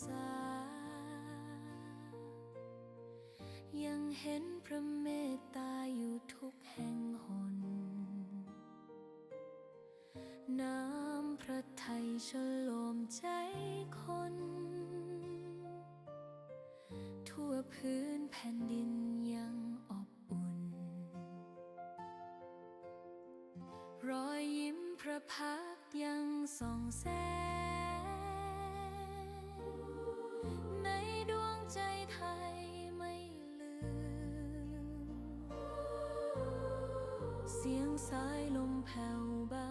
สา ยังเห็นพระเมตตาอยู่ทุกแห่งหน น้ำพระทัยฉโลมใจคน ทั่วพื้นแผ่นดินยังอบอุ่น รอยยิ้มพระพักยังส่องแสง ในดวงใจไทยไม่ลืม เสียงสายลมแผ่วเบา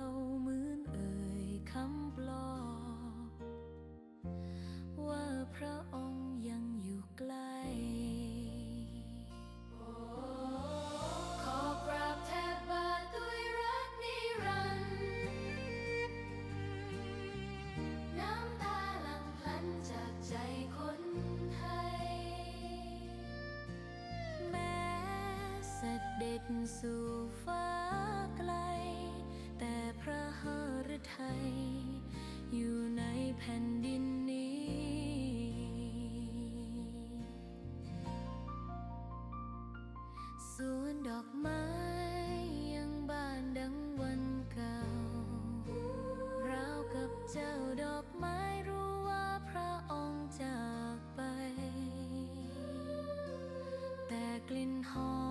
สู่ฟ้าไกล แต่พระหฤทัยอยู่ในแผ่นดินนี้ สวนดอกไม้ยังบานดังวันเก่า ราวกับเจ้าดอกไม้รู้ว่าพระองค์จากไป แต่กลิ่นหอม